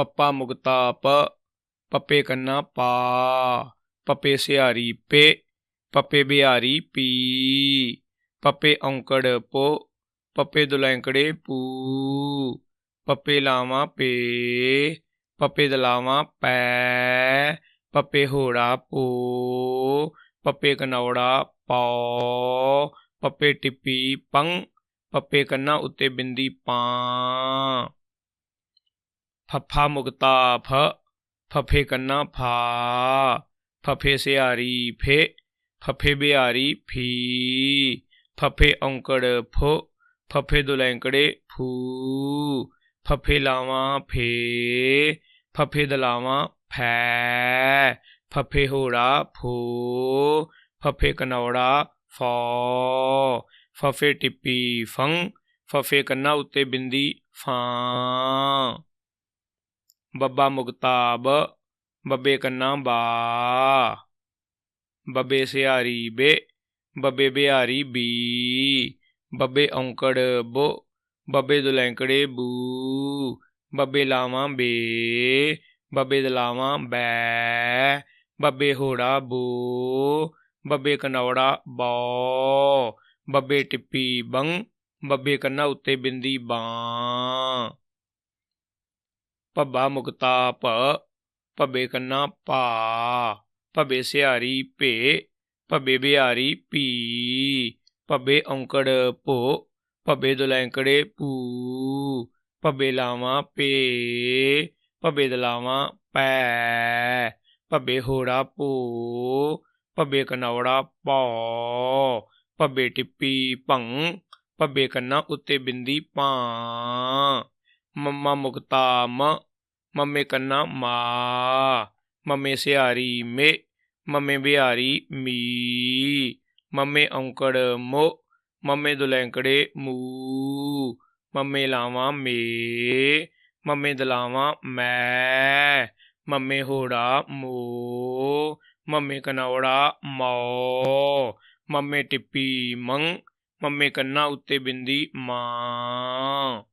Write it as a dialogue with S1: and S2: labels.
S1: ਪੱਪਾ ਮੁਗਤਾ ਪ, ਪੱਪੇ ਕੰਨਾ ਪਾ, ਪੱਪੇ ਸਿਹਾਰੀ ਪੇ, ਪੱਪੇ ਬਿਹਾਰੀ ਪੀ, ਪੱਪੇ ਔਂਕੜ ਪੋ, ਪੱਪੇ ਦੁਲੈਂਕੜੇ ਪੂ, ਪੱਪੇ ਲਾਵਾਂ ਪੇ, ਪੱਪੇ ਦਲਾਵਾਂ ਪੈ, ਪੱਪੇ ਹੋੜਾ ਪੋ, ਪੱਪੇ ਕਨੌੜਾ ਪੌ, ਪੱਪੇ ਟਿੱਪੀ ਪੰਗ ਪੱਪੇ ਕੰਨਾ ਉੱਤੇ ਬਿੰਦੀ ਪਾਂ। ਫੱਫਾ ਮੁਕਤਾ ਫ ਫਫੇ ਕੰਨਾ ਫਾ ਫਫੇ ਸਿਹਾਰੀ ਫੇ ਫਫੇ ਬਿਹਾਰੀ ਫੀ ਫਫੇ ਔਂਕੜ ਫੋ ਫਫੇ ਦੁਲੈਂਕੜੇ ਫੂ ਫਫੇ ਲਾਵਾਂ ਫੇ ਫਫੇ ਦਲਾਵਾਂ ਫੈ ਫਫੇ ਹੋੜਾ ਫੋ ਫਫੇ ਕਨੌੜਾ ਫੋ ਫਫੇ ਟਿੱਪੀ ਫੰ ਫਫੇ ਕੰਨਾ ਉੱਤੇ ਬਿੰਦੀ ਫਾਂ ਬੱਬਾ ਮੁਕਤਾ ਬ ਬੱਬੇ ਕੰਨਾ ਬਾ, ਬੱਬੇ ਸਿਹਾਰੀ ਬੇ, ਬੱਬੇ ਬਿਹਾਰੀ ਬੀ, ਬੱਬੇ ਔਂਕੜ ਬੋ, ਬੱਬੇ ਦੁਲੈਂਕੜੇ ਬੂ, ਬੱਬੇ ਲਾਵਾਂ ਬੇ, ਬੱਬੇ ਦਲਾਵਾਂ ਬੈ, ਬੱਬੇ ਹੋੜਾ ਬੋ, ਬੱਬੇ ਕਨੌੜਾ ਬੌ, ਬੱਬੇ ਟਿੱਪੀ ਬੰਗ, ਬੱਬੇ ਕੰਨਾ ਉੱਤੇ ਬਿੰਦੀ ਬਾਂ ਭੱਬਾ ਮੁਕਤਾ ਭ, ਭੱਬੇ ਕੰਨਾ ਭਾ ਭੱਬੇ ਸਿਹਾਰੀ ਭੇ, ਭੱਬੇ ਬਿਹਾਰੀ ਭੀ, ਭੱਬੇ ਔਂਕੜ ਭੋ, ਭੱਬੇ ਦੁਲੈਂਕੜੇ ਭੂ, ਭੱਬੇ ਲਾਵਾਂ ਪੇ ਭੱਬੇ ਦਲਾਵਾਂ ਪੈ, ਭੱਬੇ ਹੋੜਾ ਭੋ, ਭੱਬੇ ਕਨੌੜਾ ਪੌ, ਭੱਬੇ ਟਿੱਪੀ ਭੰ, ਭੱਬੇ ਕੰਨਾ ਉੱਤੇ ਬਿੰਦੀ ਭਾਂ ਮੰਮਾ ਮੁਕਤਾ ਮ ਮੰਮੇ ਕੰਨਾ ਮਾ, ਮੰਮੇ ਸਿਹਾਰੀ ਮੇ, ਮੰਮੇ ਬਿਹਾਰੀ ਮੀ, ਮੰਮੇ ਔਂਕੜ ਮੋ, ਮੰਮੇ ਦੁਲੈਂਕੜੇ ਮੂ, ਮੰਮੇ ਲਾਵਾਂ ਮੇ, ਮੰਮੇ ਦਲਾਵਾਂ ਮੈਂ, ਮੰਮੇ ਹੋੜਾ ਮੋ, ਮੰਮੇ ਕਨੌੜਾ ਮੌ, ਮੰਮੇ ਟਿੱਪੀ ਮੰਗ, ਮੰਮੇ ਕੰਨਾ ਉੱਤੇ ਬਿੰਦੀ ਮਾਂ।